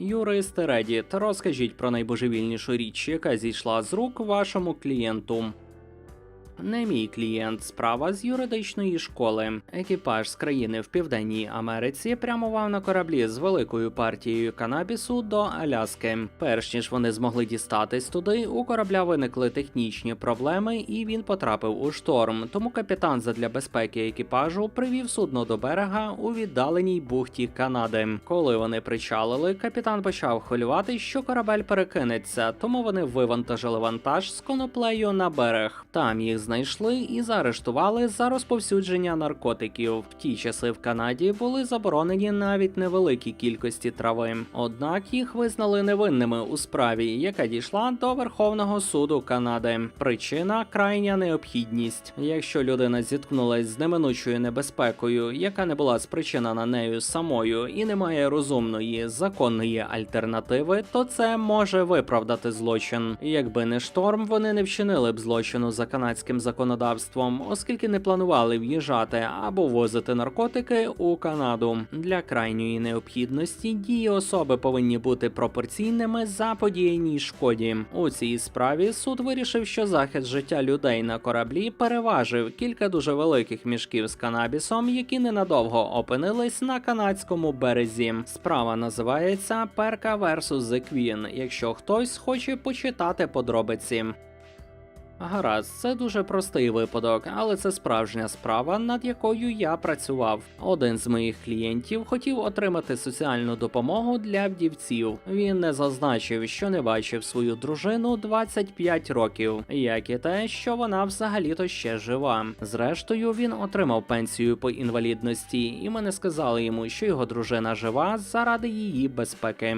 Юристи Reddit, розкажіть про найбожевільнішу річ, яка зійшла з рук вашому клієнту. Не мій клієнт, справа з юридичної школи. Екіпаж з країни в Південній Америці прямував на кораблі з великою партією канабісу до Аляски. Перш ніж вони змогли дістатись туди, у корабля виникли технічні проблеми, і він потрапив у шторм. Тому капітан задля безпеки екіпажу привів судно до берега у віддаленій бухті Канади. Коли вони причалили, капітан почав хвилювати, що корабель перекинеться, тому вони вивантажили вантаж з коноплею на берег. Там їх знайшли і заарештували за розповсюдження наркотиків. В ті часи в Канаді були заборонені навіть невеликі кількості трави. Однак їх визнали невинними у справі, яка дійшла до Верховного суду Канади. Причина крайня необхідність. Якщо людина зіткнулась з неминучою небезпекою, яка не була спричинена нею самою і не має розумної законної альтернативи, то це може виправдати злочин. Якби не шторм, вони не вчинили б злочину за канадським законодавством, оскільки не планували в'їжджати або возити наркотики у Канаду. Для крайньої необхідності дії особи повинні бути пропорційними заподіяній шкоді. У цій справі суд вирішив, що захист життя людей на кораблі переважив кілька дуже великих мішків з канабісом, які ненадовго опинились на канадському березі. Справа називається Перка vs. The Queen, якщо хтось хоче почитати подробиці. Гаразд, це дуже простий випадок, але це справжня справа, над якою я працював. Один з моїх клієнтів хотів отримати соціальну допомогу для вдівців. Він не зазначив, що не бачив свою дружину 25 років, як і те, що вона взагалі-то ще жива. Зрештою, він отримав пенсію по інвалідності, і ми не сказали йому, що його дружина жива заради її безпеки.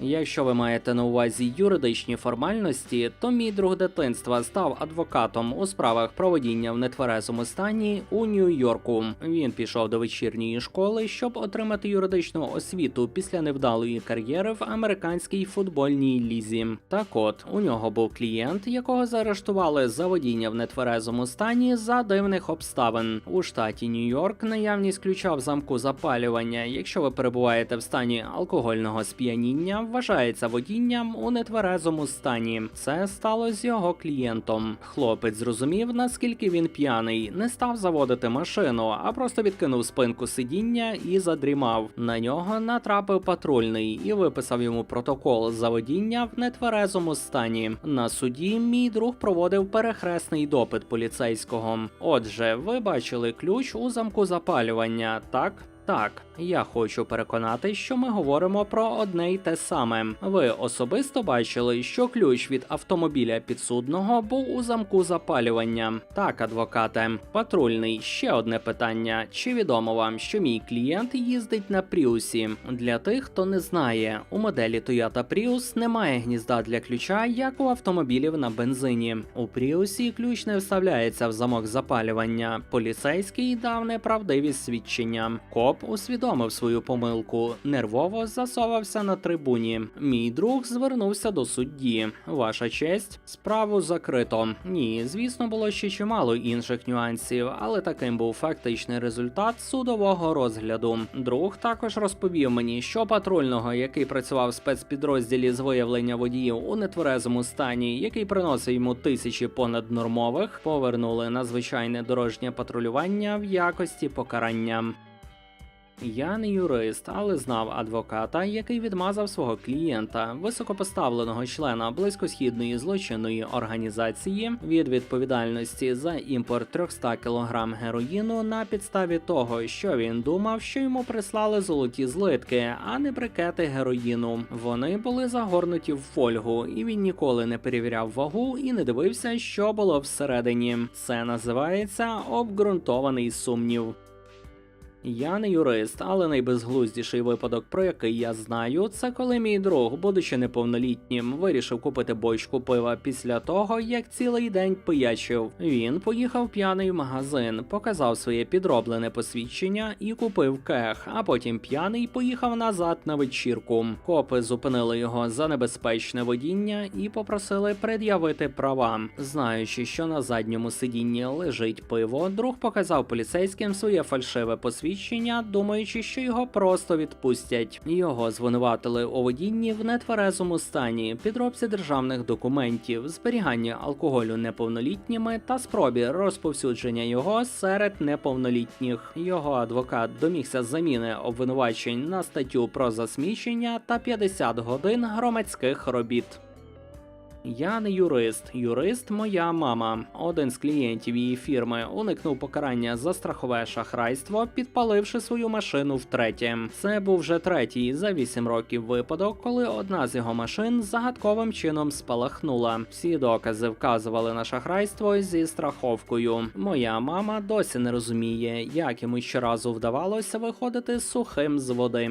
Якщо ви маєте на увазі юридичні формальності, то мій друг дитинства став адвокатом у справах проведіння в нетверезому стані у Нью-Йорку. Він пішов до вечірньої школи, щоб отримати юридичну освіту після невдалої кар'єри в американській футбольній лізі. Так от у нього був клієнт, якого заарештували за водіння в нетверезому стані за дивних обставин. У штаті Нью-Йорк наявність ключа в замку запалювання, якщо ви перебуваєте в стані алкогольного сп'яніння, вважається водінням у нетверезому стані. Це стало з його клієнтом. Хлопець зрозумів, наскільки він п'яний, не став заводити машину, а просто відкинув спинку сидіння і задрімав. На нього натрапив патрульний і виписав йому протокол за водіння в нетверезому стані. На суді мій друг проводив перехресний допит поліцейського. Отже, ви бачили ключ у замку запалювання, так? Так, я хочу переконати, що ми говоримо про одне й те саме. Ви особисто бачили, що ключ від автомобіля підсудного був у замку запалювання. Так, адвокате, патрульний. Ще одне питання: чи відомо вам, що мій клієнт їздить на Пріусі? Для тих, хто не знає, у моделі Toyota Prius немає гнізда для ключа, як у автомобілів на бензині. У Пріусі ключ не вставляється в замок запалювання. Поліцейський дав неправдиві свідчення. Коп усвідомив свою помилку, нервово засовався на трибуні. Мій друг звернувся до судді. Ваша честь, справу закрито. Ні, звісно, було ще чимало інших нюансів, але таким був фактичний результат судового розгляду. Друг також розповів мені, що патрульного, який працював в спецпідрозділі з виявлення водіїв у нетверезому стані, який приносив йому тисячі понаднормових, повернули на звичайне дорожнє патрулювання в якості покарання. Я не юрист, але знав адвоката, який відмазав свого клієнта, високопоставленого члена близькосхідної злочинної організації від відповідальності за імпорт 300 кг героїну на підставі того, що він думав, що йому прислали золоті злитки, а не брикети героїну. Вони були загорнуті в фольгу, і він ніколи не перевіряв вагу і не дивився, що було всередині. Це називається обґрунтований сумнів. Я не юрист, але найбезглуздіший випадок, про який я знаю, це коли мій друг, будучи неповнолітнім, вирішив купити бочку пива після того, як цілий день пиячив. Він поїхав п'яний в магазин, показав своє підроблене посвідчення і купив кех, а потім п'яний поїхав назад на вечірку. Копи зупинили його за небезпечне водіння і попросили пред'явити права. Знаючи, що на задньому сидінні лежить пиво, друг показав поліцейським своє фальшиве посвідчення свідчення, думаючи, що його просто відпустять. Його звинуватили у водінні в нетверезому стані, підробці державних документів, зберіганні алкоголю неповнолітніми та спробі розповсюдження його серед неповнолітніх. Його адвокат домігся заміни обвинувачень на статтю про засмічення та 50 годин громадських робіт. Я не юрист, юрист моя мама. Один з клієнтів її фірми уникнув покарання за страхове шахрайство, підпаливши свою машину втретє. Це був вже третій за вісім років випадок, коли одна з його машин загадковим чином спалахнула. Всі докази вказували на шахрайство зі страховкою. Моя мама досі не розуміє, як йому щоразу вдавалося виходити сухим з води.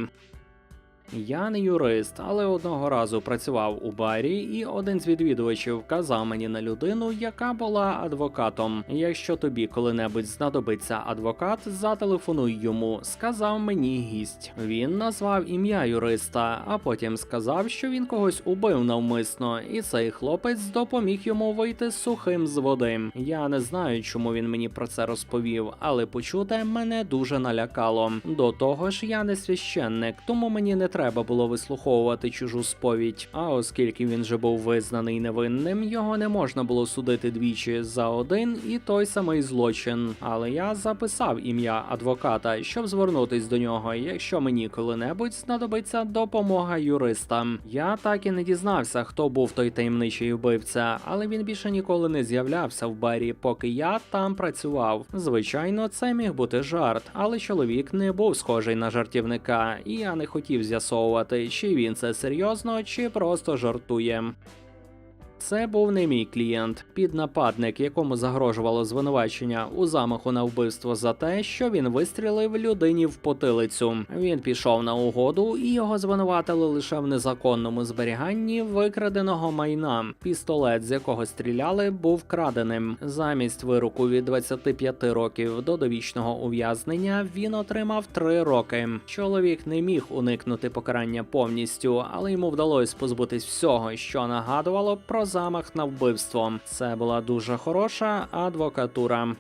Я не юрист, але одного разу працював у барі, і один з відвідувачів вказав мені на людину, яка була адвокатом. Якщо тобі коли-небудь знадобиться адвокат, зателефонуй йому, сказав мені гість. Він назвав ім'я юриста, а потім сказав, що він когось убив навмисно, і цей хлопець допоміг йому вийти сухим з води. Я не знаю, чому він мені про це розповів, але почуте мене дуже налякало. До того ж, я не священник, тому мені не треба було вислуховувати чужу сповідь. А оскільки він же був визнаний невинним, його не можна було судити двічі за один і той самий злочин. Але я записав ім'я адвоката, щоб звернутись до нього, якщо мені коли-небудь знадобиться допомога юриста. Я так і не дізнався, хто був той таємничий вбивця, але він більше ніколи не з'являвся в барі, поки я там працював. Звичайно, це міг бути жарт, але чоловік не був схожий на жартівника, і я не хотів з'ясовувати, чи він це серйозно, чи просто жартує. Це був не мій клієнт, піднападник, якому загрожувало звинувачення у замаху на вбивство за те, що він вистрілив людині в потилицю. Він пішов на угоду, і його звинуватили лише в незаконному зберіганні викраденого майна. Пістолет, з якого стріляли, був краденим. Замість вироку від 25 років до довічного ув'язнення він отримав 3 роки. Чоловік не міг уникнути покарання повністю, але йому вдалося позбутись всього, що нагадувало про замах на вбивство. Це була дуже хороша адвокатура.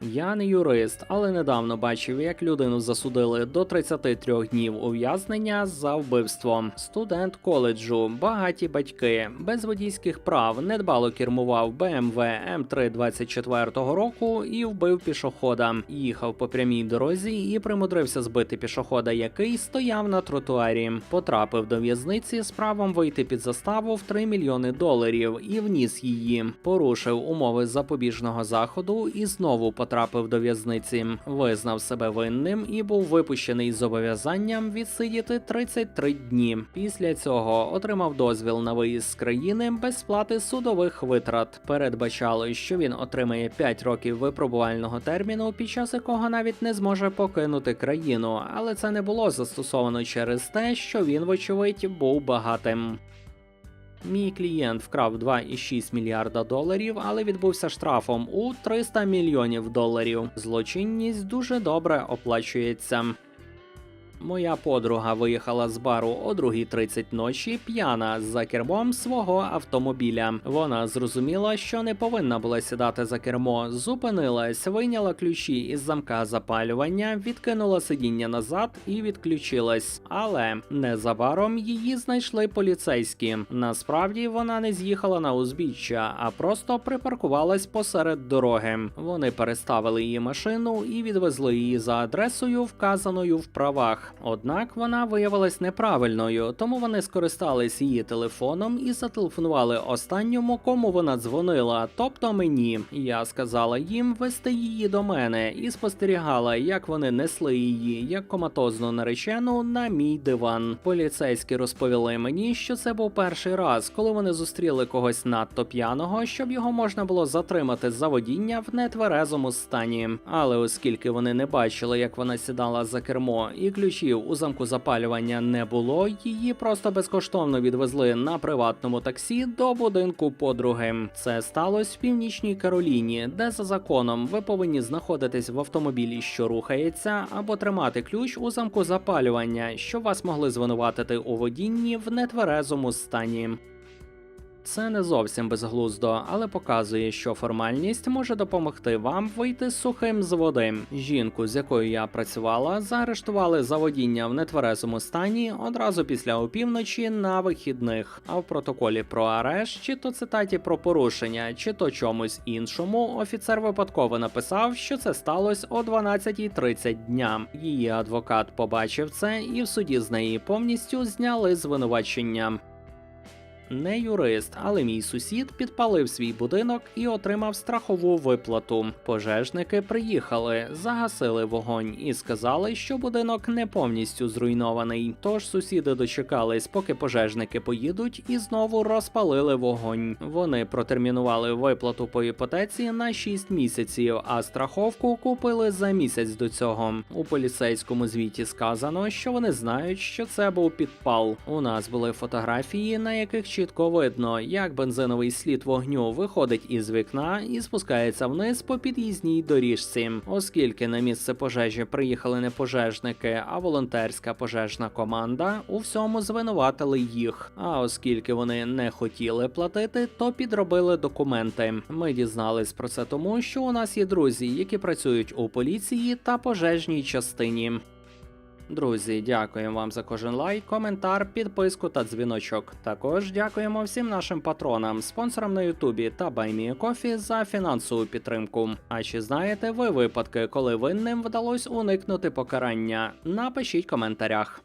Я не юрист, але недавно бачив, як людину засудили до 33 днів ув'язнення за вбивство. Студент коледжу, багаті батьки, без водійських прав, недбало кермував BMW М3 24-го року і вбив пішохода. Їхав по прямій дорозі і примудрився збити пішохода, який стояв на тротуарі. Потрапив до в'язниці з правом вийти під заставу в 3 мільйони доларів і вніс її. Порушив умови запобіжного заходу і знову потрапив до в'язниці. Визнав себе винним і був випущений з зобов'язанням відсидіти 33 дні. Після цього отримав дозвіл на виїзд з країни без сплати судових витрат. Передбачало, що він отримає 5 років випробувального терміну, під час якого навіть не зможе покинути країну, але це не було застосовано через те, що він, вочевидь, був багатим. Мій клієнт вкрав 2,6 мільярда доларів, але відбувся штрафом у 300 мільйонів доларів. Злочинність дуже добре оплачується. Моя подруга виїхала з бару о 2.30 ночі п'яна за кермом свого автомобіля. Вона зрозуміла, що не повинна була сідати за кермо, зупинилась, вийняла ключі із замка запалювання, відкинула сидіння назад і відключилась. Але незабаром її знайшли поліцейські. Насправді вона не з'їхала на узбіччя, а просто припаркувалась посеред дороги. Вони переставили її машину і відвезли її за адресою, вказаною в правах. Однак вона виявилась неправильною, тому вони скористались її телефоном і зателефонували останньому, кому вона дзвонила, тобто мені. Я сказала їм вести її до мене і спостерігала, як вони несли її як коматозну наречену на мій диван. Поліцейські розповіли мені, що це був перший раз, коли вони зустріли когось надто п'яного, щоб його можна було затримати за водіння в нетверезому стані. Але оскільки вони не бачили, як вона сідала за кермо, і ключів у замку запалювання не було, її просто безкоштовно відвезли на приватному таксі до будинку подруги. Це сталося в північній Кароліні, де за законом ви повинні знаходитись в автомобілі, що рухається, або тримати ключ у замку запалювання, щоб вас могли звинуватити у водінні в нетверезому стані. Це не зовсім безглуздо, але показує, що формальність може допомогти вам вийти сухим з води. Жінку, з якою я працювала, заарештували за водіння в нетверезому стані одразу після опівночі на вихідних. А в протоколі про арешт, чи то цитаті про порушення, чи то чомусь іншому, офіцер випадково написав, що це сталося о 12.30 дня. Її адвокат побачив це, і в суді з неї повністю зняли звинувачення. Не юрист, але мій сусід підпалив свій будинок і отримав страхову виплату. Пожежники приїхали, загасили вогонь і сказали, що будинок не повністю зруйнований. Тож сусіди дочекались, поки пожежники поїдуть, і знову розпалили вогонь. Вони протермінували виплату по іпотеці на 6 місяців, а страховку купили за місяць до цього. У поліцейському звіті сказано, що вони знають, що це був підпал. У нас були фотографії, на яких чітко видно, як бензиновий слід вогню виходить із вікна і спускається вниз по під'їзній доріжці. Оскільки на місце пожежі приїхали не пожежники, а волонтерська пожежна команда, у всьому звинуватили їх. А оскільки вони не хотіли платити, то підробили документи. Ми дізнались про це тому, що у нас є друзі, які працюють у поліції та пожежній частині. Друзі, дякуємо вам за кожен лайк, коментар, підписку та дзвіночок. Також дякуємо всім нашим патронам, спонсорам на Ютубі та Кофі за фінансову підтримку. А чи знаєте ви випадки, коли винним вдалося уникнути покарання? Напишіть в коментарях.